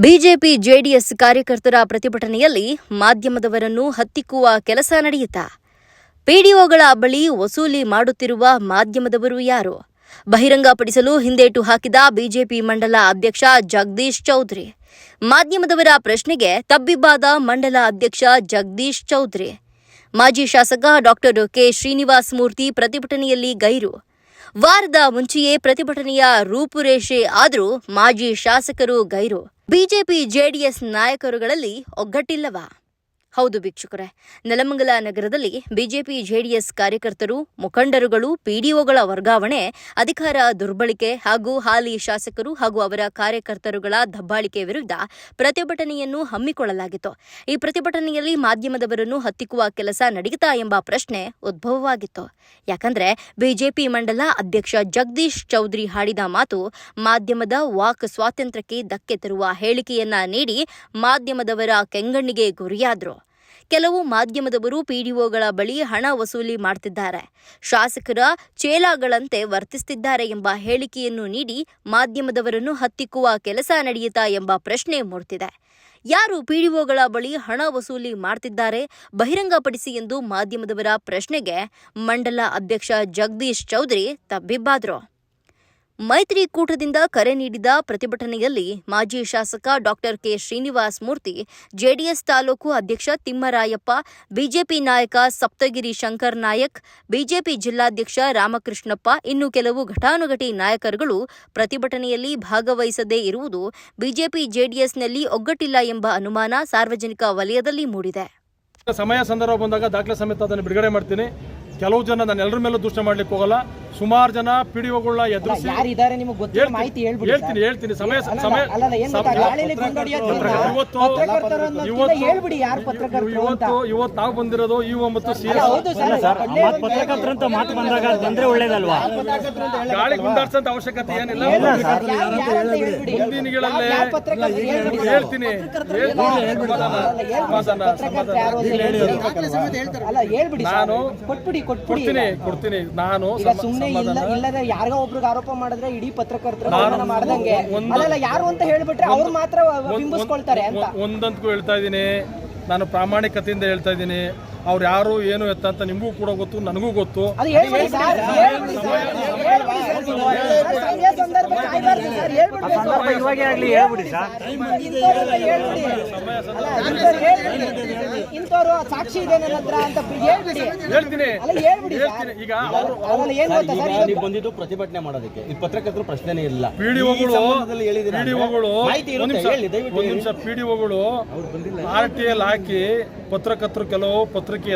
BJP JDS ಕಾರ್ಯಕರ್ತರ ಪ್ರತಿಭಟನೆಯಲ್ಲಿ ಮಾಧ್ಯಮದವರನ್ನು ಹತ್ತಿಕ್ಕುವ ಕೆಲಸ ನಡೆಯಿತಾ ಪಿಡಿಒಗಳ ಬಳಿ ವಸೂಲಿ ಮಾಡುತ್ತಿರುವ ಮಾಧ್ಯಮದವರು ಯಾರು? ಬಹಿರಂಗಪಡಿಸಲು ಹಿಂದೇಟು ಹಾಕಿದ ಬಿಜೆಪಿ ಮಂಡಲ ಅಧ್ಯಕ್ಷ ಜಗದೀಶ್ ಚೌಧರಿ. ಮಾಧ್ಯಮದವರ ಪ್ರಶ್ನೆಗೆ ತಬ್ಬಿಬ್ಬಾದ ಮಂಡಲ ಅಧ್ಯಕ್ಷ ಜಗದೀಶ್ ಚೌಧರಿ. ಮಾಜಿ ಶಾಸಕ ಡಾಕ್ಟರ್ ಕೆ ಶ್ರೀನಿವಾಸ್ ಮೂರ್ತಿ ಪ್ರತಿಭಟನೆಯಲ್ಲಿ ಗೈರು. ವಾರದ ಮುಂಚೆಯೇ ಪ್ರತಿಭಟನೆಯ ರೂಪುರೇಷೆ ಆದರೂ ಮಾಜಿ ಶಾಸಕರು ಗೈರು. ಬಿಜೆಪಿ ಜೆಡಿಎಸ್ ನಾಯಕರುಗಳಲ್ಲಿ ಒಗ್ಗಟ್ಟಿಲ್ಲವಾ. ಹೌದು ಭಿಕ್ಷುಕರೇ. ನೆಲಮಂಗಲ ನಗರದಲ್ಲಿ ಬಿಜೆಪಿ, ಜೆಡಿಎಸ್ ಕಾರ್ಯಕರ್ತರು, ಮುಖಂಡರುಗಳು, ಪಿಡಿಒಗಳ ವರ್ಗಾವಣೆ, ಅಧಿಕಾರ ದುರ್ಬಳಕೆ ಹಾಗೂ ಹಾಲಿ ಶಾಸಕರು ಹಾಗೂ ಅವರ ಕಾರ್ಯಕರ್ತರುಗಳ ದಬ್ಬಾಳಿಕೆ ವಿರುದ್ಧ ಪ್ರತಿಭಟನೆಯನ್ನು ಹಮ್ಮಿಕೊಳ್ಳಲಾಗಿತ್ತು. ಈ ಪ್ರತಿಭಟನೆಯಲ್ಲಿ ಮಾಧ್ಯಮದವರನ್ನು ಹತ್ತಿಕ್ಕುವ ಕೆಲಸ ನಡೆಯುತ್ತಾ ಎಂಬ ಪ್ರಶ್ನೆ ಉದ್ಭವವಾಗಿತ್ತು. ಯಾಕಂದ್ರೆ ಬಿಜೆಪಿ ಮಂಡಲ ಅಧ್ಯಕ್ಷ ಜಗದೀಶ್ ಚೌಧರಿ ಹಾಡಿದ ಮಾತು ಮಾಧ್ಯಮದ ವಾಕ್ ಸ್ವಾತಂತ್ರ್ಯಕ್ಕೆ ಧಕ್ಕೆ ತರುವ ಹೇಳಿಕೆಯನ್ನ ನೀಡಿ ಮಾಧ್ಯಮದವರ ಕೆಂಗಣ್ಣಿಗೆ ಗುರಿಯಾದ್ರು. ಕೆಲವು ಮಾಧ್ಯಮದವರು ಪಿಡಿಒಗಳ ಬಳಿ ಹಣ ವಸೂಲಿ ಮಾಡ್ತಿದ್ದಾರೆ. ಶಾಸಕರ ಚೇಲಾಗಳಂತೆ ವರ್ತಿಸುತ್ತಿದ್ದಾರೆ ಎಂಬ ಹೇಳಿಕೆಯನ್ನು ನೀಡಿ ಮಾಧ್ಯಮದವರನ್ನು ಹತ್ತಿಕ್ಕುವ ಕೆಲಸ ನಡೆಯುತ್ತಾ ಎಂಬ ಪ್ರಶ್ನೆ ಮೂಡ್ತಿದೆ. ಯಾರು ಪಿಡಿಒಗಳ ಬಳಿ ಹಣ ವಸೂಲಿ ಮಾಡ್ತಿದ್ದಾರೆ? ಬಹಿರಂಗಪಡಿಸಿ ಎಂದು ಮಾಧ್ಯಮದವರ ಪ್ರಶ್ನೆಗೆ ಮಂಡಲ ಅಧ್ಯಕ್ಷ ಜಗದೀಶ್ ಚೌಧರಿ ತಬ್ಬಿಬ್ಬಾದ್ರು. ಮೈತ್ರಿಕೂಟದಿಂದ ಕರೆ ನೀಡಿದ ಪ್ರತಿಭಟನೆಯಲ್ಲಿ ಮಾಜಿ ಶಾಸಕ doctor K Srinivas Murthy, JDS taluk ಅಧ್ಯಕ್ಷ ತಿಮ್ಮರಾಯಪ್ಪ, ಬಿಜೆಪಿ ನಾಯಕ ಸಪ್ತಗಿರಿ ಶಂಕರ್ ನಾಯಕ್, ಬಿಜೆಪಿ ಜಿಲ್ಲಾಧ್ಯಕ್ಷ ರಾಮಕೃಷ್ಣಪ್ಪ, ಇನ್ನು ಕೆಲವು ಘಟಾನುಘಟಿ ನಾಯಕರುಗಳು ಪ್ರತಿಭಟನೆಯಲ್ಲಿ ಭಾಗವಹಿಸದೇ ಇರುವುದು ಬಿಜೆಪಿ ಜೆಡಿಎಸ್ನಲ್ಲಿ ಒಗ್ಗಟ್ಟಿಲ್ಲ ಎಂಬ ಅನುಮಾನ ಸಾರ್ವಜನಿಕ ವಲಯದಲ್ಲಿ ಮೂಡಿದೆ. ಸಮಯ ಸಂದರ್ಭ ಬಂದಾಗ ದಾಖಲೆ ಸಮೇತ ಅದನ್ನು ಬಿಡುಗಡೆ ಮಾಡ್ತೀನಿ. ಕೆಲವು ಜನ ನಾನು ಎಲ್ಲರ ಮೇಲೂ ದೂಷಣೆ ಮಾಡ್ಲಿಕ್ಕೆ ಹೋಗಲ್ಲ. ಸುಮಾರು ಜನ ಎದುರಿಸಿ ಗೊತ್ತಿರೋ ಮಾಹಿತಿ ಹೇಳ್ಬಿಡಿ ಹೇಳ್ತೀನಿ ಹೇಳ್ತೀನಿ. ಸಮಯ ಸಮಯ ಇವತ್ತು ಇವತ್ತು ಇವತ್ತು ನಾವು ಬಂದಿರೋದು ಈ ಒಂಬತ್ತು ಸಿ ಅಲ್ಲ, ಹೌದು ಸರ್. ಒಳ್ಳೆ ಒಂದು ಪತ್ರಕರ್ತರು ಅಂತ ಮಾತು ಬಂದಾಗ ಬಂದ್ರೆ ಒಳ್ಳೇದಲ್ವಾ? ಗಾಳಿ ಗುಂಡಾಡ್ಸಂತ ಅವಶ್ಯಕತೆ ಏನಿಲ್ಲ. ಮುಂದಿನಗಳಲ್ಲಿ. ಹೇಳ್ತೀನಿ. ನಾನು ಕೊಡ್ತೀನಿ ಕೊಡ್ತೀನಿ. ನಾನು ಈಗ ಇಲ್ಲ ಇಲ್ಲದ ಯಾರಿಗೋ ಒಬ್ರಿಗೆ ಆರೋಪ ಮಾಡಿದ್ರೆ ಇಡೀ ಪತ್ರಕರ್ತರು ಅವಮಾನ ಮಾಡ್ದಂಗೆ. ಅಲ್ಲ ಯಾರು ಅಂತ ಹೇಳ್ಬಿಟ್ರೆ ಅವ್ರು ಮಾತ್ರ ಬಿಂಬಿಸ್ಕೊಳ್ತಾರೆ ಅಂತ. ಒಂದ್- ಒಂದಂತಕ್ಕೂ ಹೇಳ್ತಾ ಇದ್ದೀನಿ. ನಾನು ಪ್ರಾಮಾಣಿಕತೆಯಿಂದ ಹೇಳ್ತಾ ಇದ್ದೀನಿ. ಅವ್ರು ಯಾರು ಏನು ಎತ್ತ ಅಂತ ನಿಮಗೂ ಕೂಡ ಗೊತ್ತು ನನಗೂ ಗೊತ್ತು. ಸರ್ ಇವಾಗೇ ಆಗ್ಲಿ ಹೇಳ್ಬಿಡಿ ಸರ್. ಇಂಥವ್ರು ಸಾಕ್ಷಿ ಇದೆ ನನ್ನ ಹತ್ರ ಅಂತ ಹೇಳ್ಬಿಡಿ. ಹೇಳ್ತೀನಿ. ಅಲ್ಲ ಹೇಳ್ಬಿಡಿ ಈಗ ಅವರು ಅಲ್ಲ ಏನ್ ಗೊತ್ತಾ ಸರ್ ನೀವು ಬಂದಿದ್ದು ಪ್ರತಿಭಟನೆ ಮಾಡೋದಕ್ಕೆ. ಈ ಪತ್ರಕರ್ತರು ಪ್ರಶ್ನೆನೇ ಇಲ್ಲ. ಪಿಡಿಒಗಳು ಪಿಡಿಒಗಳು ಮಾಹಿತಿ ನಿಮಿಷ ಹೇಳಿ, ದಯವಿಟ್ಟು ಒಂದ್ ನಿಮಿಷ. ಪಿಡಿಒಗಳು ಆರ್ ಟಿ ಎಲ್ ಹಾಕಿ ಪತ್ರಕರ್ತರು ಕೆಲವು ಪತ್ರಿಕೆ